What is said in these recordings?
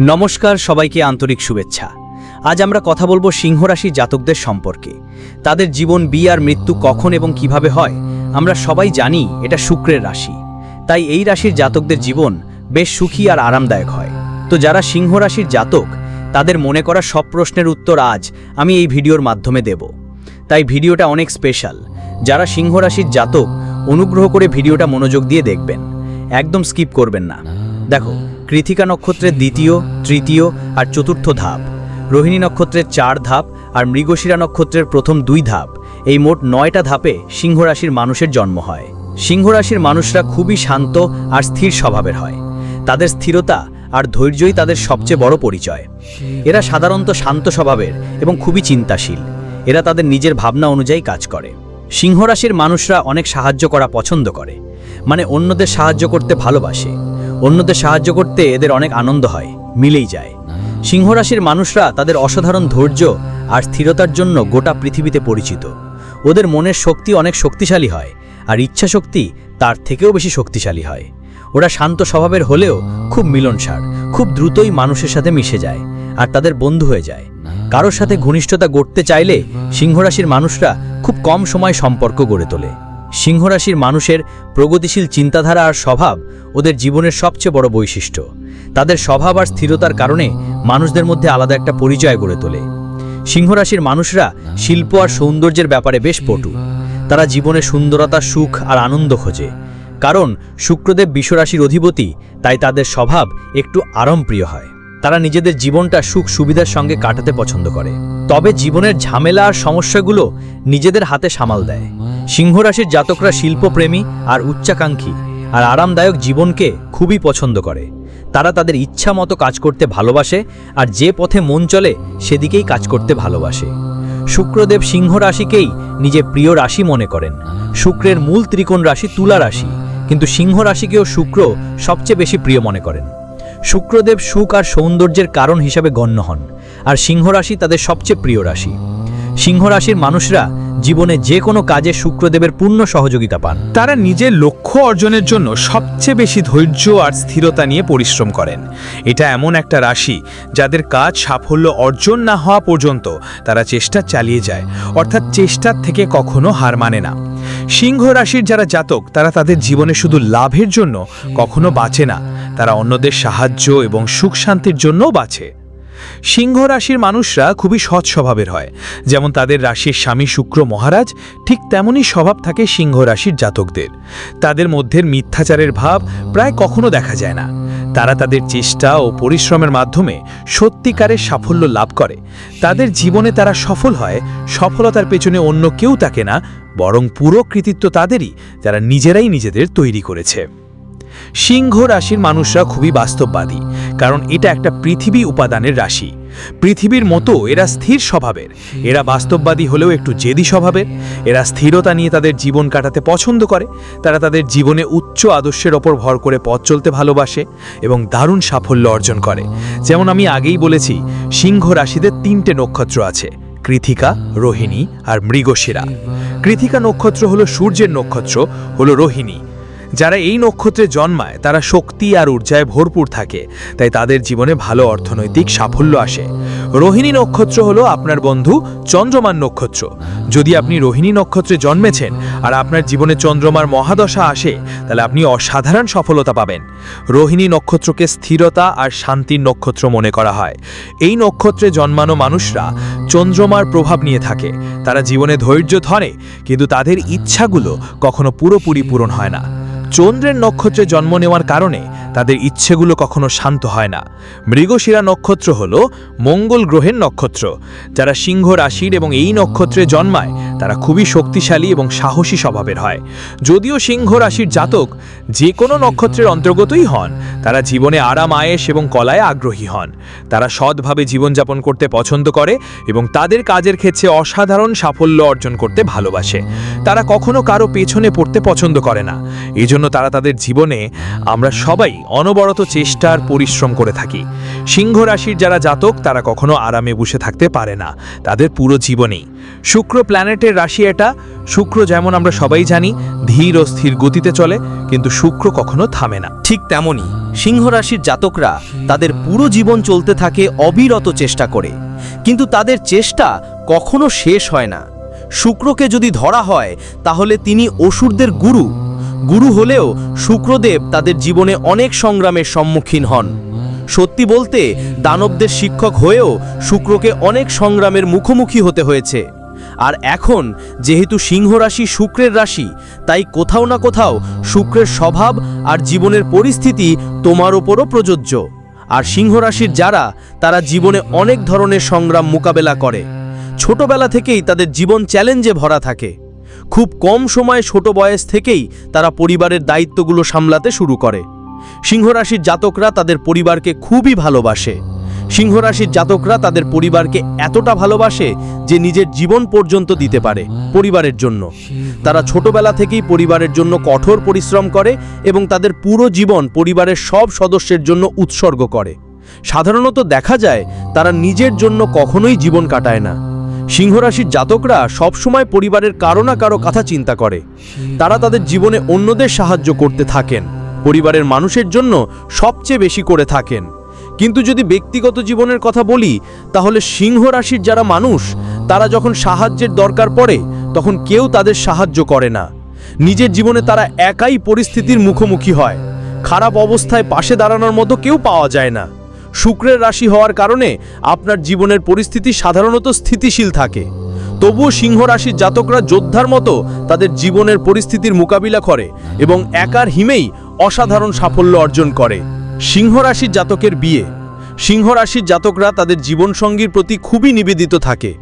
নমস্কার সবাইকে আন্তরিক শুভেচ্ছা। আজ আমরা কথা বলব সিংহ রাশি জাতকদের সম্পর্কে। তাদের জীবন, বিয়ে আর মৃত্যু কখন এবং কীভাবে হয়, আমরা সবাই জানি এটা শুক্রের রাশি। তাই এই রাশির জাতকদের জীবন বেশ সুখী আর আরামদায়ক হয়। তো যারা সিংহ রাশির জাতক, তাদের মনে করা সব প্রশ্নের উত্তর আজ আমি এই ভিডিওর মাধ্যমে দেব। তাই ভিডিওটা অনেক স্পেশাল। যারা সিংহ রাশির জাতক, অনুগ্রহ করে ভিডিওটা মনোযোগ দিয়ে দেখবেন। একদম স্কিপ করবেন না। দেখো কৃতিকা নক্ষত্রের দ্বিতীয়, তৃতীয় আর চতুর্থ ধাপ। রোহিণী নক্ষত্রের চার ধাপ আর মৃগশিরা নক্ষত্রের প্রথম দুই ধাপ। এই মোট নয়টা ধাপে সিংহরাশির মানুষের জন্ম হয়। সিংহরাশির মানুষরা খুবই শান্ত আর স্থির স্বভাবের হয়। তাদের স্থিরতা আর ধৈর্যই তাদের সবচেয়ে বড় পরিচয়। এরা সাধারণত শান্ত স্বভাবের এবং খুবই চিন্তাশীল। এরা তাদের নিজের ভাবনা অনুযায়ী কাজ করে। সিংহরাশির মানুষরা অনেক সাহায্য করা পছন্দ করে। মানে অন্যদের সাহায্য করতে ভালোবাসে। অন্যদের সাহায্য করতে এদের অনেক আনন্দ হয়, মিলেই যায়। সিংহরাশির মানুষরা তাদের অসাধারণ ধৈর্য আর স্থিরতার জন্য গোটা পৃথিবীতে পরিচিত। ওদের মনের শক্তি অনেক শক্তিশালী হয় আর ইচ্ছা শক্তি তার থেকেও বেশি শক্তিশালী হয়। ওরা শান্ত স্বভাবের হলেও খুব মিলনসার, খুব দ্রুতই মানুষের সাথে মিশে যায় আর তাদের বন্ধু হয়ে যায়। কারোর সাথে ঘনিষ্ঠতা গড়তে চাইলে সিংহরাশির মানুষরা খুব কম সময় সম্পর্ক গড়ে তোলে। সিংহরাশির মানুষের প্রগতিশীল চিন্তাধারা আর স্বভাব ওদের জীবনের সবচেয়ে বড় বৈশিষ্ট্য। তাদের স্বভাব আর স্থিরতার কারণে মানুষদের মধ্যে আলাদা একটা পরিচয় গড়ে তোলে। সিংহরাশির মানুষরা শিল্প আর সৌন্দর্যের ব্যাপারে বেশ পটু। তারা জীবনে সুন্দরতা, সুখ আর আনন্দ খোঁজে। কারণ শুক্রদেব বিশ্বরাশির অধিপতি, তাই তাদের স্বভাব একটু আরামপ্রিয় হয়। তারা নিজেদের জীবনটা সুখ সুবিধার সঙ্গে কাটাতে পছন্দ করে। তবে জীবনের ঝামেলা আর সমস্যাগুলো নিজেদের হাতে সামাল দেয়। সিংহরাশির জাতকরা শিল্পপ্রেমী আর উচ্চাকাঙ্ক্ষী আর আরামদায়ক জীবনকে খুবই পছন্দ করে। তারা তাদের ইচ্ছা মতো কাজ করতে ভালোবাসে আর যে পথে মন চলে সেদিকেই কাজ করতে ভালোবাসে। শুক্রদেব সিংহ রাশিকেই নিজে প্রিয় রাশি মনে করেন। শুক্রের মূল ত্রিকোণ রাশি তুলা রাশি, কিন্তু সিংহ রাশিকেও শুক্র সবচেয়ে বেশি প্রিয় মনে করেন। শুক্রদেব সুখ আর সৌন্দর্যের কারণ হিসাবে গণ্য হন, আর সিংহ রাশি তাদের সবচেয়ে প্রিয় রাশি। সিংহ রাশির মানুষরা জীবনে যে কোনো কাজে শুক্রদেবের পূর্ণ সহযোগিতা পান। তারা নিজের লক্ষ্য অর্জনের জন্য সবচেয়ে বেশি ধৈর্য আর স্থিরতা নিয়ে পরিশ্রম করেন। এটা এমন একটা রাশি যাদের কাজ সাফল্য অর্জন না হওয়া পর্যন্ত তারা চেষ্টা চালিয়ে যায়, অর্থাৎ চেষ্টার থেকে কখনো হার মানে না। সিংহ রাশির যারা জাতক, তারা তাদের জীবনে শুধু লাভের জন্য কখনো বাঁচে না। তারা অন্যদের সাহায্য এবং সুখ শান্তির জন্যও বাঁচে। সিংহ রাশির মানুষরা খুবই সৎ স্বভাবের হয়। যেমন তাদের রাশির স্বামী শুক্র মহারাজ, ঠিক তেমনই স্বভাব থাকে সিংহ রাশির জাতকদের। তাদের মধ্যে মিথ্যাচারের ভাব প্রায় কখনো দেখা যায় না। তারা তাদের চেষ্টা ও পরিশ্রমের মাধ্যমে সত্যিকারের সাফল্য লাভ করে। তাদের জীবনে তারা সফল হয়, সফলতার পেছনে অন্য কেউ তাকে না বরং পুরো কৃতিত্ব তাদেরই, যারা নিজেরাই নিজেদের তৈরি করেছে। সিংহ রাশির মানুষরা খুবই বাস্তববাদী, কারণ এটা একটা পৃথিবী উপাদানের রাশি। পৃথিবীর মতো এরা স্থির স্বভাবের। এরা বাস্তববাদী হলেও একটু জেদি স্বভাবের। এরা স্থিরতা নিয়ে তাদের জীবন কাটাতে পছন্দ করে। তারা তাদের জীবনে উচ্চ আদর্শের ওপর ভর করে পথ চলতে ভালোবাসে এবং দারুণ সাফল্য অর্জন করে। যেমন আমি আগেই বলেছি, সিংহ রাশিদের তিনটে নক্ষত্র আছে। কৃথিকা রোহিণী আর মৃগশিরা। কৃথিকা নক্ষত্র হলো সূর্যের নক্ষত্র হলো রোহিণী। যারা এই নক্ষত্রে জন্মায়, তারা শক্তি আর ঊর্জায় ভরপুর থাকে, তাই তাদের জীবনে ভালো অর্থনৈতিক সাফল্য আসে। রোহিণী নক্ষত্র হলো আপনার বন্ধু চন্দ্রমার নক্ষত্র। যদি আপনি রোহিণী নক্ষত্রে জন্মেছেন আর আপনার জীবনে চন্দ্রমার মহাদশা আসে, তাহলে আপনি অসাধারণ সফলতা পাবেন। রোহিণী নক্ষত্রকে স্থিরতা আর শান্তির নক্ষত্র মনে করা হয়। এই নক্ষত্রে জন্মানো মানুষরা চন্দ্রমার প্রভাব নিয়ে থাকে। তারা জীবনে ধৈর্য ধরে, কিন্তু তাদের ইচ্ছাগুলো কখনো পুরোপুরি পূরণ হয় না। চন্দ্রের নক্ষত্রে জন্ম নেওয়ার কারণে তাদের ইচ্ছেগুলো কখনো শান্ত হয় না। মৃগশিরা নক্ষত্র হল মঙ্গল গ্রহের নক্ষত্র। যারা সিংহ রাশির এবং এই নক্ষত্রে জন্মায়, তারা খুবই শক্তিশালী এবং সাহসী স্বভাবের হয়। যদিও সিংহ রাশির জাতক যে কোনো নক্ষত্রের অন্তর্গতই হন, তারা জীবনে আরাম আয়েস এবং কলায় আগ্রহী হন। তারা সৎভাবে জীবনযাপন করতে পছন্দ করে এবং তাদের কাজের ক্ষেত্রে অসাধারণ সাফল্য অর্জন করতে ভালোবাসে। তারা কখনো কারও পেছনে পড়তে পছন্দ করে না। এজন্য জন্য তারা তাদের জীবনে আমরা সবাই অনবরত চেষ্টার পরিশ্রম করে থাকি। সিংহ রাশির যারা জাতক, তারা কখনো আরামে বসে থাকতে পারে না। তাদের পুরো জীবনেই। শুক্র প্ল্যানেটের রাশি এটা। শুক্র যেমন আমরা সবাই জানি, ধীর ও স্থির গতিতে চলে, কিন্তু শুক্র কখনো থামে না। ঠিক তেমনই সিংহ রাশির জাতকরা তাদের পুরো জীবন চলতে থাকে অবিরত চেষ্টা করে। কিন্তু তাদের চেষ্টা কখনো শেষ হয় না। শুক্রকে যদি ধরা হয়, তাহলে তিনি অসুরদের গুরু। গুরু হলেও শুক্রদেব তাদের জীবনে অনেক সংগ্রামের সম্মুখীন হন। সত্যি বলতে, দানবদের শিক্ষক হয়েও শুক্রকে অনেক সংগ্রামের মুখোমুখি হতে হয়েছে। আর এখন, যেহেতু সিংহ রাশি শুক্রের রাশি, তাই কোথাও না কোথাও শুক্রের স্বভাব আর জীবনের পরিস্থিতি তোমার ওপরও প্রযোজ্য। আর সিংহ রাশির যারা, তারা জীবনে অনেক ধরনের সংগ্রাম মোকাবেলা করে। ছোটবেলা থেকেই তাদের জীবন চ্যালেঞ্জে ভরা থাকে। খুব কম সময়ে ছোট বয়স থেকেই তারা পরিবারের দায়িত্বগুলো সামলাতে শুরু করে। সিংহরাশির জাতকরা তাদের পরিবারকে খুবই ভালোবাসে। সিংহরাশির জাতকরা তাদের পরিবারকে এতটা ভালোবাসে যে নিজের জীবন পর্যন্ত দিতে পারে পরিবারের জন্য। তারা ছোটবেলা থেকেই পরিবারের জন্য কঠোর পরিশ্রম করে এবং তাদের পুরো জীবন পরিবারের সব সদস্যের জন্য উৎসর্গ করে। সাধারণত দেখা যায় তারা নিজের জন্য কখনোই জীবন কাটায় না। সিংহরাশির জাতকরা সবসময় পরিবারের কারও না কারও কথা চিন্তা করে। তারা তাদের জীবনে অন্যদের সাহায্য করতে থাকেন। পরিবারের মানুষের জন্য সবচেয়ে বেশি করে থাকেন। কিন্তু যদি ব্যক্তিগত জীবনের কথা বলি, তাহলে সিংহ রাশির যারা মানুষ, তারা যখন সাহায্যের দরকার পড়ে, তখন কেউ তাদের সাহায্য করে না। নিজের জীবনে তারা একাই পরিস্থিতির মুখোমুখি হয়। খারাপ অবস্থায় পাশে দাঁড়ানোর মতো কেউ পাওয়া যায় না। শুক্রের রাশি হওয়ার কারণে আপনার জীবনের পরিস্থিতি সাধারণত স্থিতিশীল থাকে। তবুও সিংহ রাশির জাতকরা যোদ্ধার মতো তাদের জীবনের পরিস্থিতির মোকাবিলা করে এবং একার হিমেই অসাধারণ সাফল্য অর্জন করে। সিংহ রাশির জাতকের বিয়ে। সিংহ রাশির জাতকরা তাদের জীবনসঙ্গীর প্রতি খুবই নিবেদিত থাকে।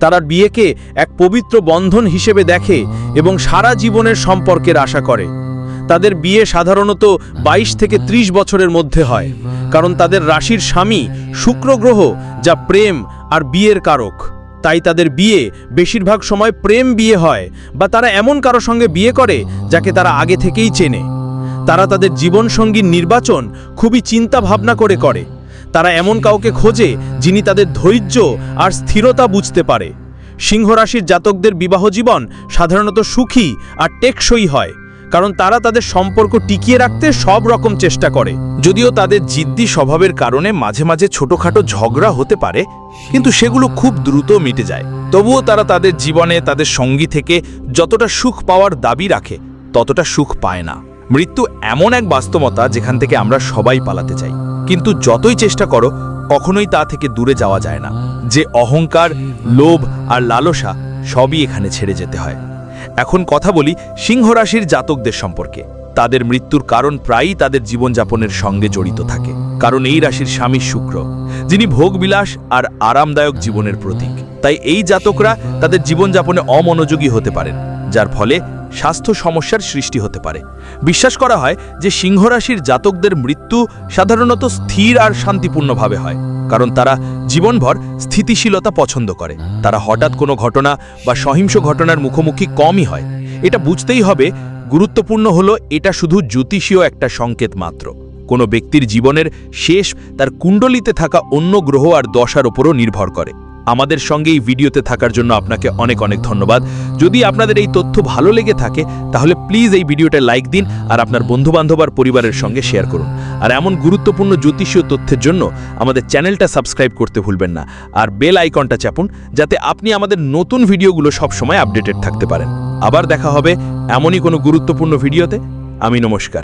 তারা বিয়েকে এক পবিত্র বন্ধন হিসেবে দেখে এবং সারা জীবনের সম্পর্কের আশা করে। তাদের বিয়ে সাধারণত ২২ থেকে ৩০ বছরের মধ্যে হয়। কারণ তাদের রাশির স্বামী শুক্র গ্রহ, যা প্রেম আর বিয়ের কারক। তাই তাদের বিয়ে বেশিরভাগ সময় প্রেম বিয়ে হয় বা তারা এমন কারও সঙ্গে বিয়ে করে যাকে তারা আগে থেকেই চেনে। তারা তাদের জীবনসঙ্গীর নির্বাচন খুবই চিন্তা ভাবনা করে করে। তারা এমন কাউকে খোঁজে যিনি তাদের ধৈর্য আর স্থিরতা বুঝতে পারে। সিংহ রাশির জাতকদের বিবাহ জীবন সাধারণত সুখী আর টেকসই হয়। কারণ তারা তাদের সম্পর্ক টিকিয়ে রাখতে সব রকম চেষ্টা করে। যদিও তাদের জিদ্দি স্বভাবের কারণে মাঝে মাঝে ছোটখাটো ঝগড়া হতে পারে, কিন্তু সেগুলো খুব দ্রুত মিটে যায়। তবুও তারা তাদের জীবনে, তাদের সঙ্গী থেকে যতটা সুখ পাওয়ার দাবি রাখে, ততটা সুখ পায় না। মৃত্যু এমন এক বাস্তবতা যেখান থেকে আমরা সবাই পালাতে চাই। কিন্তু যতই চেষ্টা করো, কখনোই তা থেকে দূরে যাওয়া যায় না। যে অহংকার, লোভ আর লালসা সবই এখানে ছেড়ে যেতে হয়। এখন কথা বলি সিংহ রাশির জাতকদের সম্পর্কে। তাদের মৃত্যুর কারণ প্রায়ই তাদের জীবনযাপনের সঙ্গে জড়িত থাকে। কারণ এই রাশির স্বামী শুক্র, যিনি ভোগবিলাস আর আরামদায়ক জীবনের প্রতীক। তাই এই জাতকরা তাদের জীবনযাপনে অমনোযোগী হতে পারেন, যার ফলে স্বাস্থ্য সমস্যার সৃষ্টি হতে পারে। বিশ্বাস করা হয় যে সিংহ রাশির জাতকদের মৃত্যু সাধারণত স্থির আর শান্তিপূর্ণভাবে হয়। কারণ তারা জীবনভর স্থিতিশীলতা পছন্দ করে। তারা হঠাৎ কোনো ঘটনা বা সহিংস ঘটনার মুখোমুখি কমই হয়। এটা বুঝতেই হবে, গুরুত্বপূর্ণ হলো এটা শুধু জ্যোতিষীয় একটা সংকেত মাত্র। কোনো ব্যক্তির জীবনের শেষ তার কুণ্ডলিতে থাকা অন্য গ্রহ আর দশার ওপরও নির্ভর করে। আমাদের সঙ্গে এই ভিডিওতে থাকার জন্য আপনাকে অনেক অনেক ধন্যবাদ। যদি আপনাদের এই তথ্য ভালো লেগে থাকে, তাহলে প্লিজ এই ভিডিওটা লাইক দিন আর আপনার বন্ধুবান্ধব আর পরিবারের সঙ্গে শেয়ার করুন। আর এমন গুরুত্বপূর্ণ জ্যোতিষীয় তথ্যের জন্য আমাদের চ্যানেলটা সাবস্ক্রাইব করতে ভুলবেন না আর বেল আইকনটা চাপুন যাতে আপনি আমাদের নতুন ভিডিওগুলো সবসময় আপডেটেড থাকতে পারেন। আবার দেখা হবে এমনই কোনো গুরুত্বপূর্ণ ভিডিওতে। আমি নমস্কার।